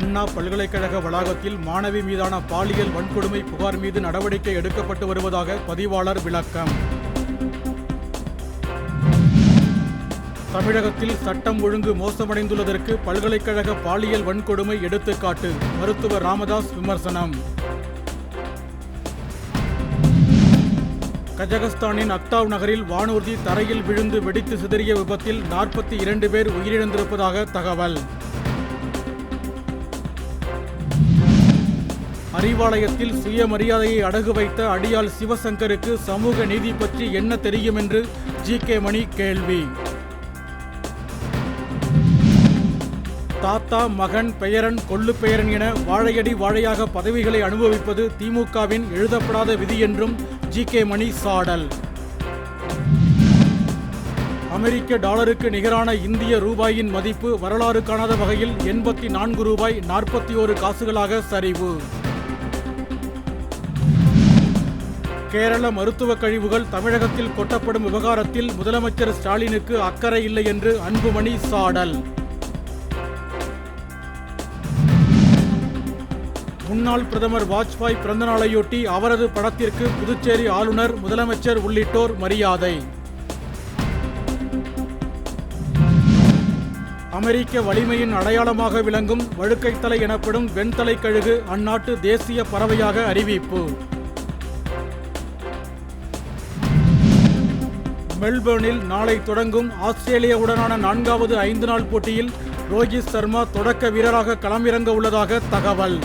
அண்ணா பல்கலைக்கழக வளாகத்தில் மாணவி மீதான பாலியல் வன்கொடுமை புகார் மீது நடவடிக்கை எடுக்கப்பட்டு வருவதாக பதிவாளர் விளக்கம். தமிழகத்தில் சட்டம் ஒழுங்கு மோசமடைந்துள்ளதற்கு பல்கலைக்கழக பாலியல் வன்கொடுமை எடுத்துக்காட்டு மருத்துவர் ராமதாஸ் விமர்சனம். கஜகஸ்தானின் அக்தாவ் நகரில் வானூர்தி தரையில் விழுந்து வெடித்து சிதறிய விபத்தில் நாற்பத்தி இரண்டு பேர் உயிரிழந்திருப்பதாக தகவல். அறிவாலயத்தில் சுயமரியாதையை அடகு வைத்த அடியால் சிவசங்கருக்கு சமூக நீதி பற்றி என்ன தெரியும் என்று ஜி கே மணி கேள்வி. தாத்தா மகன் பெயரன் கொள்ளு பெயரன் என வாழையடி வாழையாக பதவிகளை அனுபவிப்பது திமுகவின் எழுதப்படாத விதி என்றும் ஜி கே மணி சாடல். அமெரிக்க டாலருக்கு நிகரான இந்திய ரூபாயின் மதிப்பு வரலாறு காணாத வகையில் எண்பத்தி நான்கு ரூபாய் நாற்பத்தி ஓரு காசுகளாக சரிவு. கேரள மருத்துவ கழிவுகள் தமிழகத்தில் கொட்டப்படும் விவகாரத்தில் முதலமைச்சர் ஸ்டாலினுக்கு அக்கறை இல்லை என்று அன்புமணி சாடல். முன்னாள் பிரதமர் வாஜ்பாய் பிறந்தநாளையொட்டி அவரது படத்திற்கு புதுச்சேரி ஆளுநர் முதலமைச்சர் உள்ளிட்டோர் மரியாதை. அமெரிக்க வலிமையின் அடையாளமாக விளங்கும் வழுக்கைத்தலை எனப்படும் வெண்தலை கழுகு அந்நாட்டு தேசிய பறவையாக அறிவிப்பு. மெல்பர்னில் நாளை தொடங்கும் ஆஸ்திரேலியாவுடனான நான்காவது ஐந்து நாள் போட்டியில் ரோஹித் சர்மா தொடக்க வீரராக களமிறங்க உள்ளதாக தகவல்.